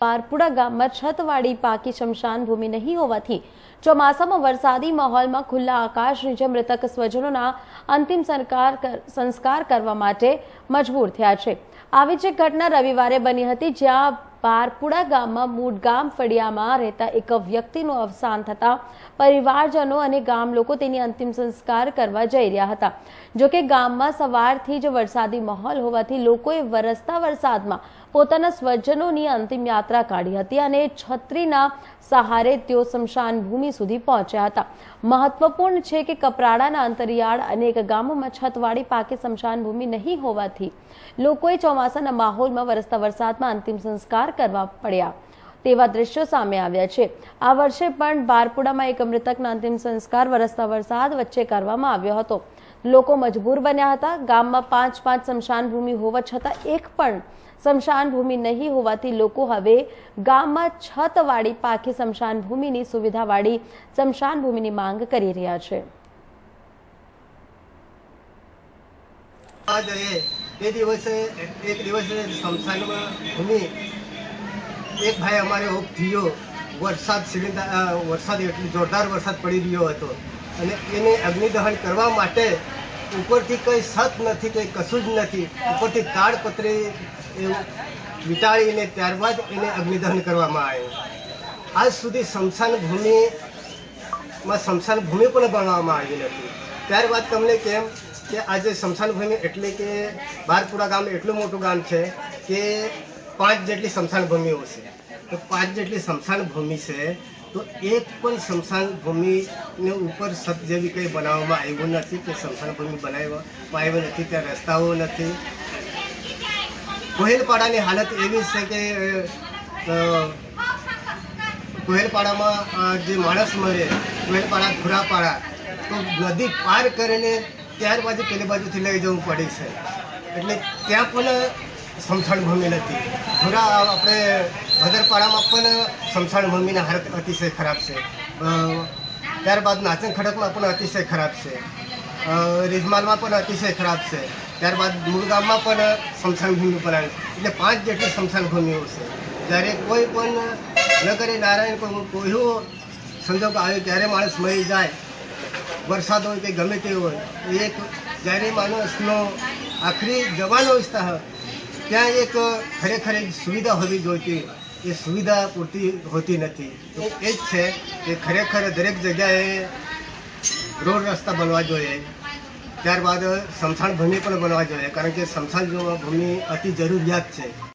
પારપુડા ગામમાં છતવાળી પાકી શમશાન ભૂમિ નહીં હોવાથી ચોમાસામાં વરસાદી માહોલમાં ખુલ્લા આકાશ નીચે મૃતક સ્વજનોના અંતિમ સંસ્કાર સંસ્કાર કરવા માટે મજબૂર થયા છે. આવી જ ઘટના રવિવારે બની હતી જ્યાં પારપુડા ગામમાં મૂળગામ ફળિયામાં રહેતા એક વ્યક્તિનું અવસાન થતાં પરિવારજનો અને ગામ લોકો તેની અંતિમ સંસ્કાર કરવા જઈ રહ્યા હતા. જોકે ગામમાં સવારથી જ વરસાદી માહોલ હોવાથી લોકોએ વરસતા વરસાદમાં પોતાના સ્વજનોની અંતિમ યાત્રા કાઢી હતી અને છત્રીના સહારે તેઓ સ્મશાન ભૂમિ સુધી પહોંચ્યા હતા. મહત્વપૂર્ણ છે કે કપરાડાના અંતરિયાળ અનેક ગામોમાં છતવાળી પાકી સ્મશાન ભૂમિ નહીં હોવાથી લોકોએ ચોમાસાના માહોલમાં વરસતા વરસાદમાં અંતિમ સંસ્કાર કરવા પડ્યા તેવા દ્રશ્યો સામે આવ્યા છે. આ વર્ષે પણ બારપુડામાં એક મૃતકના અંતિમ સંસ્કાર વરસતા વરસાદ વચ્ચે કરવામાં આવ્યો હતો. લોકો મજબૂર બન્યા હતા. ગામમાં પાંચ પાંચ સ્મશાન ભૂમિ હોવા છતાં એક પણ સ્મશાન ભૂમિ નહીં હોવાથી લોકો હવે ગામમાં છતવાળી પાકી સ્મશાન ભૂમિની સુવિધાવાળી સ્મશાન ભૂમિની માંગ કરી રહ્યા છે. તે દિવસે એક દિવસે સ્મશાનમાં ભૂમિ એક ભાઈ અમારે ઓફ થયો, વરસાદ સિલિન્ડર વરસાદ એટલો જોરદાર વરસાદ પડી રહ્યો હતો. અને એને અગ્નિદહન કરવા માટે ઉપરથી કંઈ સત નથી, કંઈ કશું જ નથી, ઉપરથી તાડપત્રી વીંટાળીને ત્યારબાદ એને અગ્નિદહન કરવામાં આવ્યું. આજ સુધી સ્મશાન ભૂમિમાં સ્મશાન ભૂમિ પણ બનાવવામાં આવી નથી. ત્યારબાદ તમને કેમ કે આજે સ્મશાન ભૂમિ એટલે કે બારપુરા ગામ એટલું મોટું ગામ છે કે પાંચ જેટલી સ્મશાન ભૂમિઓ છે. તો પાંચ જેટલી સ્મશાન ભૂમિ છે, તો એક પણ સ્મશાન ભૂમિને ઉપર સત જેવી કંઈ બનાવવામાં આવ્યું નથી કે સ્મશાન ભૂમિ બનાવવામાં આવ્યું નથી, ત્યાં રસ્તાઓ નથી. કોહેલપાડાની હાલત એવી છે કે કોહેલપાડામાં જે માણસ મરે કોહેલપાડા ખુરાપાડા તો નદી પાર કરીને ત્યાર બાજુ પેલી બાજુથી લઈ જવું પડે છે. એટલે ત્યાં પણ સ્મશાન ભૂમિ નથી. થોડા આપણે ભદરપાડામાં પણ સ્મશાન ભૂમિના હાલત અતિશય ખરાબ છે. ત્યારબાદ નાચન ખડકમાં પણ અતિશય ખરાબ છે. રિઝમાલમાં પણ અતિશય ખરાબ છે. ત્યારબાદ મૂળગામમાં પણ સ્મશાન ભૂમિ બનાવી એટલે પાંચ જેટલી સ્મશાન ભૂમિઓ છે. જ્યારે કોઈ પણ નગરે નારાયણ કોઈ કોઈ સંજોગ આવે, ત્યારે માણસ મળી જાય. વરસાદ હોય કે ગમે તે હોય, એક જ્યારે માણસનો આખરી જવાનો વિસ્તાર ત્યાં એક ખરેખર એક સુવિધા હોવી જોઈતી. એ સુવિધા પૂરતી હોતી નથી. તો એ જ છે કે ખરેખર દરેક જગ્યાએ રોડ રસ્તા બનવા જોઈએ. ત્યારબાદ સમશાન ભૂમિ પણ બનવા જોઈએ. કારણ કે સ્મશાન ભૂમિ અતિ જરૂરિયાત છે.